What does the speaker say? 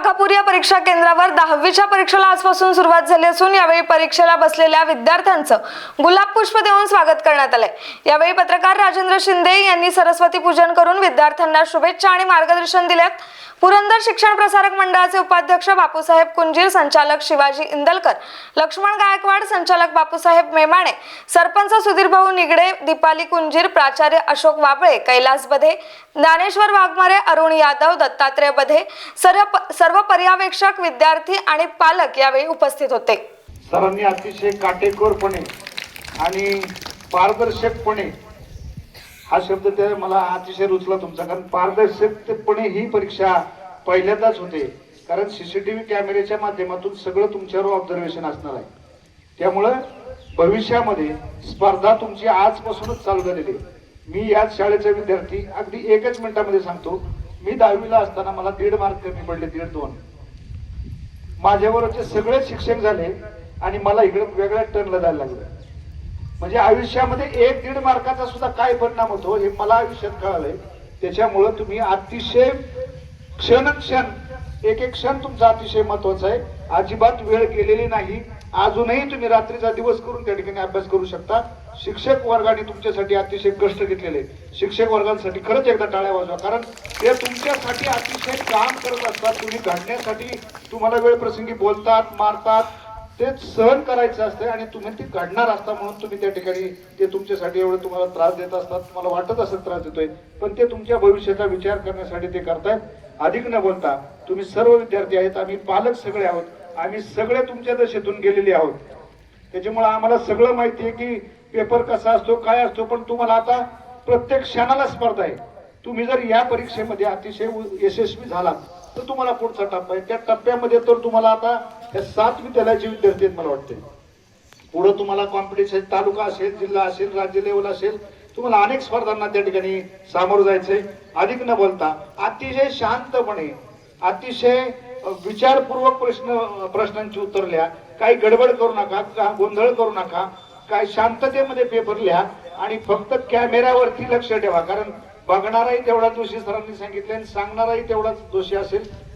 वाघापूर या परीक्षा केंद्रावर दहावीच्या परीक्षेला आजपासून सुरुवात झाली असून यावेळी परीक्षेला बसलेल्या विद्यार्थ्यांचं गुलाब पुष्प देऊन स्वागत करण्यात आलंय. यावेळी पत्रकार राजेंद्र शिंदे यांनी सरस्वती पूजन करून विद्यार्थ्यांना शुभेच्छा आणि मार्गदर्शन दिल्यात पुरंदर शिक्षण प्रसारक मंडळाचे उपाध्यक्ष बापूसाहेब कुंजीर संचालक शिवाजी इंदलकर लक्ष्मण गायकवाड संचालक बापूसाहेब मेमाणे सरपंच सुधीर भाऊ निगडे दीपाली कुंजीर प्राचार्य अशोक वाबळे कैलास बधे ज्ञानेश्वर वाघमारे अरुण यादव दत्तात्रय बधे सर्व सर्व पर्यवेक्षक विद्यार्थी आणि पालक यावेळी उपस्थित होते. सरांनी अतिशय काटेकोरपणे आणि पारदर्शकपणे हा शब्द त्या मला अतिशय रुचला तुमचा कारण पारदर्शकपणे ही परीक्षा पहिल्यांदाच होते. कारण सीसीटीव्ही कॅमेऱ्याच्या माध्यमातून सगळं तुमच्यावर ऑब्झर्वेशन असणार आहे. त्यामुळं भविष्यामध्ये स्पर्धा तुमची आजपासूनच चालू झालेली आहे. मी याच शाळेचा विद्यार्थी अगदी एकच मिनिटामध्ये सांगतो. मी दहावीला असताना मला दीड मार्क कमी पडले दीड दोन. माझ्याबरोबरचे सगळे शिक्षक झाले आणि मला इकडे वेगळ्या टर्नला जायला लागलं. म्हणजे आयुष्यामध्ये एक दीड मार्काचा सुद्धा काय परिणाम होतो हे मला आयुष्यात कळालंय. त्याच्यामुळं तुम्ही अतिशय क्षण क्षण एक एक क्षण तुमचा अतिशय महत्त्वाचा आहे. अजिबात वेळ गेलेली नाही. अजूनही तुम्ही रात्रीचा दिवस करून त्या ठिकाणी अभ्यास करू शकता. शिक्षक वर्गाने तुमच्यासाठी अतिशय कष्ट घेतलेले. शिक्षक वर्गांसाठी खरंच एकदा टाळ्या वाजवा. कारण ते तुमच्यासाठी अतिशय काम करत असतात. तुम्ही घडण्यासाठी तुम्हाला वेळ प्रसंगी बोलतात मारतात ते सहन करायचं असतं आणि तुम्ही ते घडणार असता म्हणून तुम्ही त्या ठिकाणी ते तुमच्यासाठी एवढं तुम्हाला त्रास देत असतात. तुम्हाला वाटत असेल त्रास देतोय पण ते तुमच्या भविष्याचा विचार करण्यासाठी ते करतायत. अधिक न बोलता तुम्ही सर्व विद्यार्थी आहेत आम्ही पालक सगळे आहोत. आम्ही सगळे तुमच्या दशेतून गेलेले आहोत. त्याच्यामुळे आम्हाला सगळं माहिती आहे की पेपर कसा असतो काय असतो पण तुम्हाला आता प्रत्येक क्षणाला स्पर्धा आहे. तुम्ही जर या परीक्षेमध्ये अतिशय उ- यशस्वी झालात तर तुम्हाला पुढचा टप्पा आहे. त्या टप्प्यामध्ये तर तुम्हाला आता या सात विद्यालयाचे विद्यार्थी आहेत मला वाटते पुढं तुम्हाला कॉम्पिटिशन तालुका असेल जिल्हा असेल राज्य लेवल असेल तुम्हाला अनेक स्पर्धांना त्या ठिकाणी सामोरं जायचंय. अधिक न बोलता अतिशय शांतपणे अतिशय विचारपूर्वक प्रश्न प्रश्नांची उत्तरल्या काही गडबड करू नका का गोंधळ करू नका काय शांततेमध्ये पेपर लिहा आणि फक्त कॅमेऱ्यावरती लक्ष ठेवा. कारण बघणाराही तेवढा दोषी सरांनी सांगितले आणि सांगणाराही तेवढाच दोषी असेल.